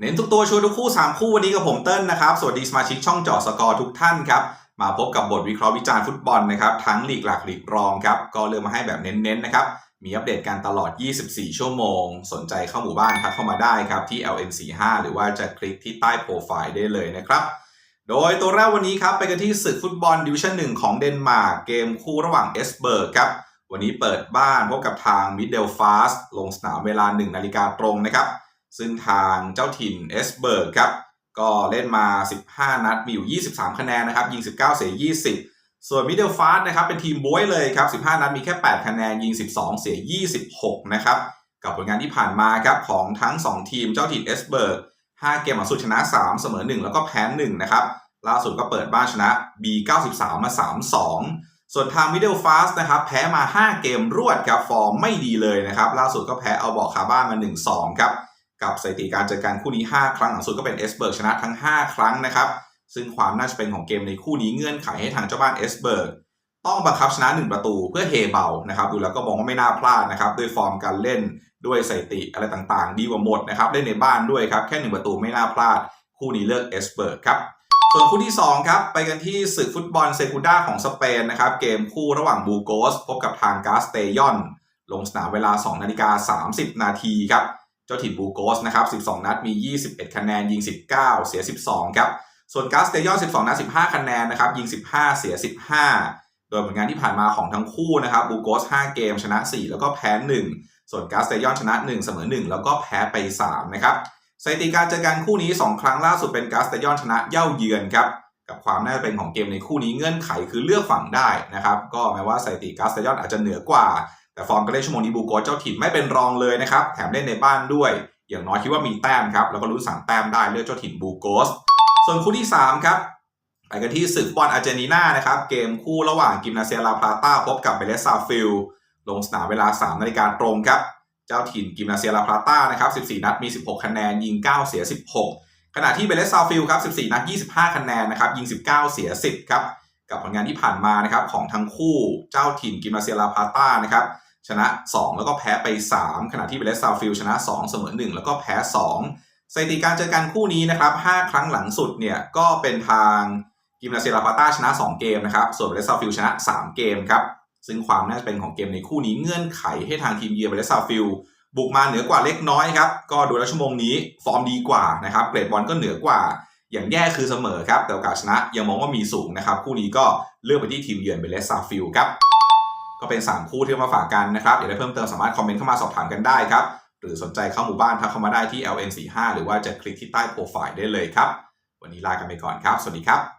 เน้นทุกตัวช่วยทุกคู่ 3 คู่วันนี้กับผมเติ้ลนะครับ สวัสดีสมาชิกช่องจาะสกอร์ทุกท่านครับ มาพบกับบทวิเคราะห์วิจารณ์ฟุตบอลนะครับ ทั้งลีกหลักลีกรองครับ ก็เลือกมาให้แบบเน้นๆนะครับ มีอัปเดตการตลอด 24 ชั่วโมง สนใจเข้าหมู่บ้านทักเข้ามาได้ครับ ที่ LN45 หรือว่าจะคลิกที่ใต้โปรไฟล์ได้เลยนะครับ โดยตัวแรกวันนี้ครับไปกันที่ศึกฟุตบอลดิวิชั่น1ของเดนมาร์กเกมคู่ระหว่างเอสเบิร์กครับวันนี้เปิดบ้านพบกับทางมิดเดิลฟาสลงสนามเวลา1นาฬิกาตรงนะครับ ซึ่งทางเจ้าถิ่นเอสเบิร์กครับก็เล่นมา 15 นัด มีอยู่ 23 คะแนนนะครับ ยิง 19 เสีย 20 ส่วนมิดเดิลฟาสนะครับ เป็นทีมบวยเลยครับ 15 นัด มีแค่ 8 คะแนน ยิง 12 เสีย 26 นะครับ กับผลงานที่ผ่านมาครับของทั้ง 2 ทีมเจ้าถิ่นเอสเบิร์ก 5 เกมหลังสุดชนะ 3 เสมอ 1 แล้วก็แพ้ 1 นะครับ ล่าสุดก็เปิดบ้านชนะ B93 มา 3-2 ส่วนทาง Middle Fast นะครับ แพ้มา 5 เกมรวดครับ ฟอร์มไม่ดีเลยนะครับ ล่าสุดก็แพ้เอาบอกคาบ้านมา 1-2 ครับ กับสถิติการเจอกันคู่นี้ 5 ครั้งหลังสุดก็เป็นเอสเบิร์กชนะทั้ง 5 ครั้งนะครับ ซึ่งความน่าจะเป็นของเกมในคู่นี้เงื่อนไขให้ทางเจ้าบ้านเอสเบิร์กต้องบังคับชนะ 1 ประตูเพื่อเฮเบานะครับดูแล้วก็มองว่าไม่น่าพลาดนะครับด้วยฟอร์มการเล่นด้วยสถิติอะไรต่างๆ ดีกว่าหมดนะครับเล่นในบ้านด้วยครับแค่ 1 ประตูไม่น่าพลาด คู่นี้เลือกเอสเบิร์กครับส่วนคู่ที่ 2 ครับ ไปกันที่ศึกฟุตบอลเซกูด้าของสเปนนะครับ เกมคู่ระหว่างบูโกส พบกับทางกาสเตยอน ลงสนามเวลา 2 นาฬิกา 30 นาทีครับ เจ้าถิ่นบูโกสนะครับ 12 นัดมี 21 คะแนนยิง 19 เสีย 12 ครับ ส่วนกาสเตยอน 12 นัด 15 คะแนนนะครับ ยิง 15 เสีย 15 โดยผลงานที่ผ่านมาของทั้งคู่นะครับบูโกส 5 เกมชนะ 4 แล้วก็แพ้ 1 ส่วนกาสเตยอนชนะ 1 เสมอ 1 แล้วก็แพ้ไป 3 นะครับสถิติการเจอกันคู่นี้ 2 ครั้งล่าสุดเป็นกาสเตยอนชนะเย่าเยือนครับกับความน่าจะเป็นของเกมในคู่นี้เงื่อนไขคือเลือกฝั่งได้นะครับ ก็แม้ว่าสถิติกาสเตยอนอาจจะเหนือกว่า แต่ฟอร์มการเล่นชั่วโมงนี้บูโกสเจ้าถิ่นไม่เป็นรองเลยนะครับ แถมเล่นในบ้านด้วย อย่างน้อยคิดว่ามีแต้มครับ แล้วก็รู้นสามแต้มได้เลือกเจ้าถิ่นบูโกส ส่วนคู่ที่ 3 ครับ ไปกันที่ศึกบอลอาร์เจนตินานะครับ เกมคู่ระหว่างกิมนาเซียลาพลาต้าพบกับเบเลสซาฟิล ลงสนามเวลา3นาฬิกาตรงครับ เจ้าถิ่นกิมนาเซียลาพลาต้านะครับ14 นัดมี 16 คะแนน ยิง 9 เสีย 16 ขณะที่เบเลสซาฟิลครับ14 นัด 25 คะแนนนะครับ ยิง 19 เสีย 10 ครับ กับผลงานที่ผ่านมานะครับของทั้งคู่ เจ้าถิ่นกิมนาเซียลาพลาต้านะครับ ชนะ 2 แล้วก็แพ้ไป 3 ขณะที่เบเลสซาฟิลชนะ 2 เสมอ 1 แล้วก็แพ้ 2 สถิติการเจอกันคู่นี้นะครับ 5 ครั้งหลังสุดเนี่ยก็เป็นทางกิมนาเซียลาพาต้าชนะ 2 เกมนะครับ ส่วนเบเลสซาฟิลชนะ 3 เกมครับ ซึ่งความน่าจะเป็นของเกมในคู่นี้เงื่อนไขให้ทางทีมเยือนเบเลสซาฟิลบุกมาเหนือกว่าเล็กน้อยครับ ก็ดูแล้วชั่วโมงนี้ฟอร์มดีกว่านะครับ เกรดบอลก็เหนือกว่า อย่างแย่คือเสมอครับ แต่โอกาสชนะยังมองว่ามีสูงนะครับ คู่นี้ก็เลือกไปที่ทีมเยือนเบเลสซาฟิลครับ ก็เป็น 3 คู่ที่มาฝากกันนะครับอยากได้เพิ่มเติมสามารถคอมเมนต์เข้ามาสอบถามกันได้ครับ หรือสนใจเข้าหมู่บ้านทักเข้ามาได้ที่ LN45 หรือว่าจะคลิกที่ใต้โปรไฟล์ได้เลยครับ วันนี้ลากันไปก่อนครับ สวัสดีครับ